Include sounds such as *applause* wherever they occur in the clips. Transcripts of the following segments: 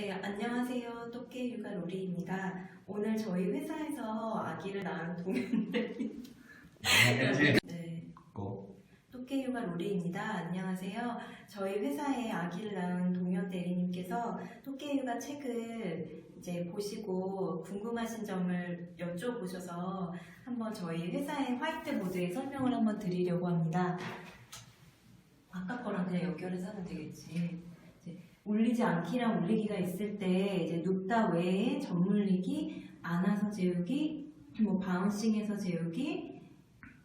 네, 안녕하세요. 토끼 육아 로리입니다. 오늘 저희 회사에서 아기를 낳은 동현대 해야지. 네, 고. 토끼 육아 로리입니다. 안녕하세요. 저희 회사에 아기를 낳은 동현 대리님께서 토끼 육아 책을 이제 보시고 궁금하신 점을 여쭤보셔서 한번 저희 회사의 화이트보드에 설명을 한번 드리려고 합니다. 아까 거랑 그냥 연결해서 하면 되겠지. 울리지 않기랑 울리기가 있을 때 이제 눕다 외에 전물리기, 안아서 재우기, 뭐 바운싱해서 재우기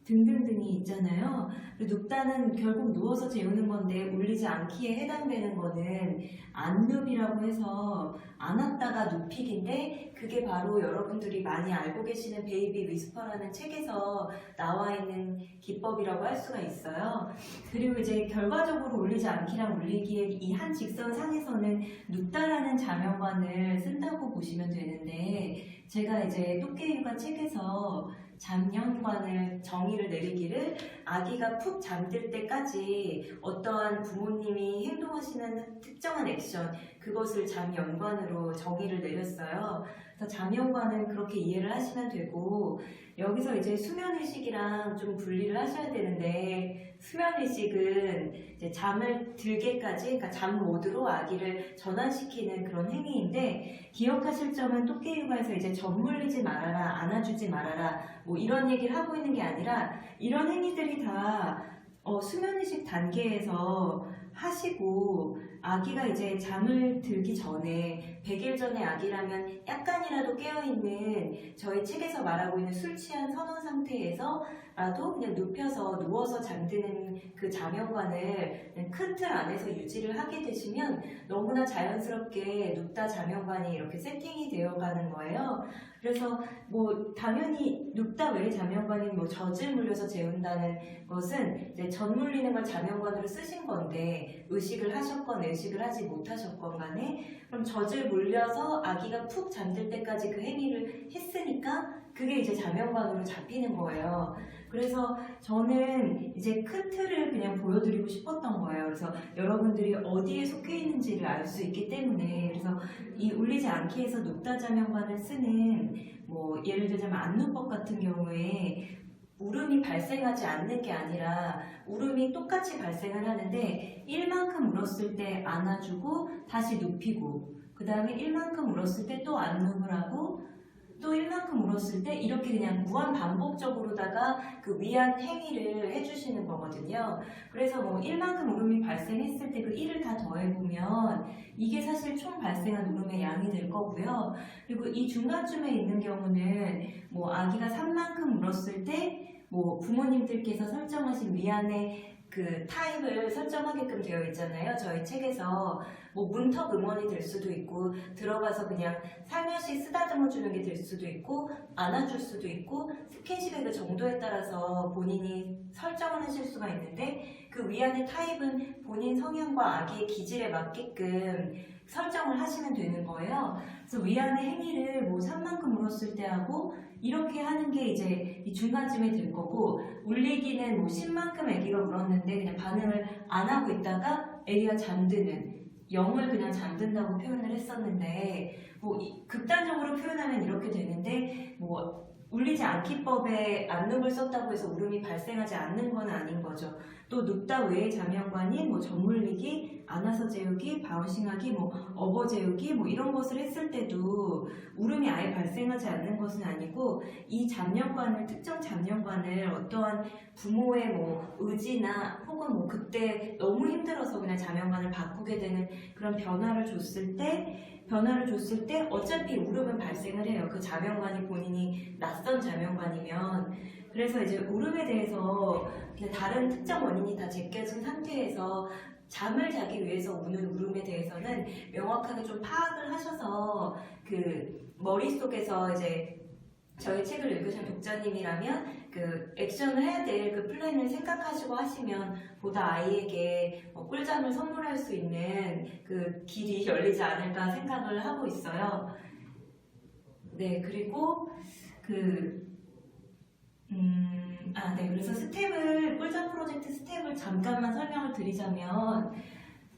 등등등이 있잖아요. 그리고 눕다는 결국 누워서 재우는 건데 울리지 않기에 해당되는 거는 안눕이라고 해서 안았다가 눕히기인데 그게 바로 여러분들이 많이 알고 계시는 베이비 위스퍼라는 책에서 나와 있는 기법이라고 할 수가 있어요. 그리고 이제 결과적으로 울리지 않기랑 울리기의 이한 직선상에서는 눕다라는 자명관을 쓴다고 보시면 되는데 제가 이제 똑개육아 책에서 잠년관을 정의를 내리기를 아기가 푹 잠들 때까지 어떠한 부모님이 행동하시는 특정한 액션 그것을 잠연관으로 정의를 내렸어요. 그래서 잠연관은 그렇게 이해를 하시면 되고 여기서 이제 수면의식이랑 좀 분리를 하셔야 되는데 수면의식은 이제 잠을 들게까지 그러니까 잠 모드로 아기를 전환시키는 그런 행위인데 기억하실 점은 토끼 육아에서 이제 젖물리지 말아라 안아주지 말아라 뭐 이런 얘기를 하고 있는 게 아니라 이런 행위들이 다 어, 수면의식 단계에서 하시고 아기가 이제 잠을 들기 전에 100일 전에 아기라면 약간이라도 깨어있는 저희 책에서 말하고 있는 술 취한 선원 상태에서라도 그냥 눕혀서 누워서 잠드는 그 자명관을 큰 틀 안에서 유지를 하게 되시면 너무나 자연스럽게 눕다 자명관이 이렇게 세팅이 되어 가는 거예요. 그래서 뭐 당연히 눕다 외에 자명관이 뭐 젖을 물려서 재운다는 것은 이제 젖 물리는 걸 자명관으로 쓰신 건데 의식을 하셨건 의식을 하지 못하셨건 간에 그럼 젖을 물려서 아기가 푹 잠들 때까지 그 행위를 했으니까 그게 이제 자명관으로 잡히는 거예요. 그래서 저는 이제 큰 틀을 그냥 보여드리고 싶었던 거예요. 그래서 여러분들이 어디에 속해 있는지를 알 수 있기 때문에 그래서 이 울리지 않기에서 눕다 자명관을 쓰는 뭐 예를 들자면 안누법 같은 경우에 울음이 발생하지 않는 게 아니라 울음이 똑같이 발생을 하는데 1만큼 울었을 때 안아주고 다시 눕히고 그 다음에 1만큼 울었을 때 또 안눕을 하고 또 1만큼 울었을 때 이렇게 그냥 무한 반복적으로다가 그 위안 행위를 해주시는 거거든요. 그래서 뭐 1만큼 울음이 발생했을 때 그 1을 다 더해보면 이게 사실 총 발생한 울음의 양이 될 거고요. 그리고 이 중간쯤에 있는 경우는 뭐 아기가 3만큼 울었을 때 뭐 부모님들께서 설정하신 위안의 그 타입을 설정하게끔 되어 있잖아요. 저희 책에서 뭐 문턱 응원이 될 수도 있고 들어가서 그냥 살며시 쓰다듬어 주는 게 될 수도 있고 안아줄 수도 있고 스킨십의 그 정도에 따라서 본인이 설정을 하실 수가 있는데 그 위안의 타입은 본인 성향과 아기의 기질에 맞게끔 설정을 하시면 되는 거예요. 그래서 위안의 행위를 뭐 3만큼 울었을 때 하고 이렇게 하 는 게 이제 이 중간쯤에 될 거고 울리기는 뭐 10만큼 아기가 울었는데 그냥 반응을 안 하고 있다가 아기가 잠드는 0을 그냥 잠든다고 표현을 했었는데 뭐 이- 극단적으로 표현하면 이렇게 되는데 뭐 울리지 않기법에 안눕을 썼다고 해서 울음이 발생하지 않는 건 아닌 거죠. 또 눕다 외의 자명관인 뭐 전물리기, 안아서 재우기, 바운싱하기, 뭐 업어 재우기 뭐 이런 것을 했을 때도 울음이 아예 발생하지 않는 것은 아니고 이 잠령관을 특정 잠령관을 어떠한 부모의 뭐 의지나 혹은 뭐 그때 너무 힘들어서 그냥 잠령관을 바꾸게 되는 그런 변화를 줬을 때 변화를 줬을 때 어차피 울음은 발생을 해요. 그 자명관이 본인이 낯선 자명관이면 그래서 이제 울음에 대해서 다른 특정 원인이 다 제껴진 상태에서 잠을 자기 위해서 우는 울음에 대해서는 명확하게 좀 파악을 하셔서 그 머릿속에서 이제 저희 책을 읽으신 독자님이라면 그 액션을 해야 될 그 플랜을 생각하시고 하시면 보다 아이에게 어, 꿀잠을 선물할 수 있는 그 길이 열리지 않을까 생각을 하고 있어요. 네, 그리고 그, 음, 아, 네, 그래서 스텝을, 꿀잠 프로젝트 스텝을 잠깐만 설명을 드리자면,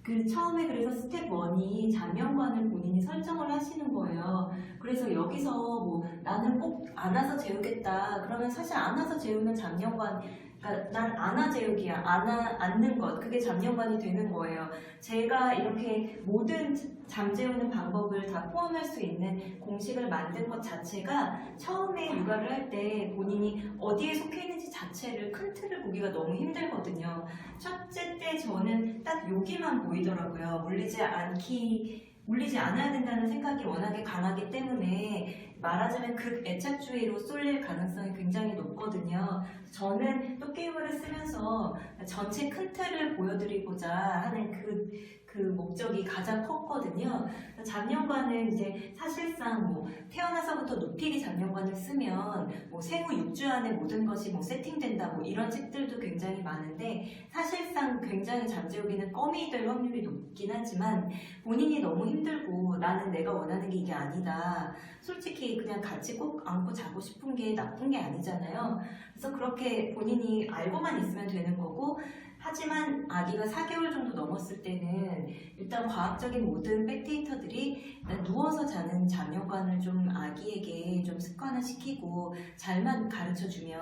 그 처음에 그래서 스텝 1이 잔명관을 본인이 설정을 하시는 거예요. 그래서 여기서 뭐 나는 꼭 안아서 재우겠다. 그러면 사실 안아서 재우는 잔명관, 그러니까 난 안아 재우기야. 안아 앉는 것 그게 잔명관이 되는 거예요. 제가 이렇게 모든 잠 재우는 방법을 다 포함할 수 있는 공식을 만든 것 자체가 처음에 육아를 할 때 본인이 어디에 속해 있는지 자체를 큰 틀을 보기가 너무 힘들거든요. 첫째 때 저는 딱 여기만 보이더라고요. 물리지 않기, 물리지 않아야 된다는 생각이 워낙에 강하기 때문에 말하자면 극 애착주의로 쏠릴 가능성이 굉장히 높거든요. 저는 또 게임을 쓰면서 전체 큰 틀을 보여드리고자 하는 그, 그 목적이 가장 컸거든요. 잡념관은 이제 사실상 뭐 태어나서부터 눕히기 잡념관을 쓰면 뭐 생후 6주 안에 모든 것이 뭐 세팅된다 뭐 이런 책들도 굉장히 많은데 사실상 굉장히 잠재우기는 껌이 될 확률이 높긴 하지만 본인이 너무 힘들고 나는 내가 원하는 게 이게 아니다. 솔직히 그냥 같이 꼭 안고 자고 싶은 게 나쁜 게 아니잖아요. 그래서 그렇게 본인이 알고만 있으면 되는 거고 하지만 아기가 4개월 정도 넘었을 때는 일단 과학적인 모든 백데이터들이 일단 누워서 자는 잠여관을 좀 아기에게 좀 습관화시키고 잘만 가르쳐 주면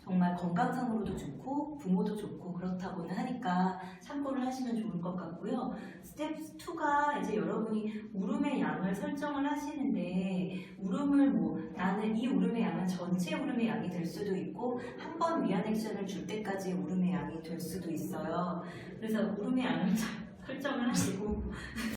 정말 건강상으로도 좋고 부모도 좋고 그렇다고는 하니까 참고를 하시면 좋을 것 같고요. 스텝 2가 이제 여러분이 울음의 양을 설정을 하시는데 울음을 뭐 나는 이 울음의 양은 전체 울음의 양이 될 수도 있고 한 번 위안 액션을 줄 때까지 울음의 양이 될 수도 있어요. 그래서 울음의 양을 잘 *laughs* 설정을 하시고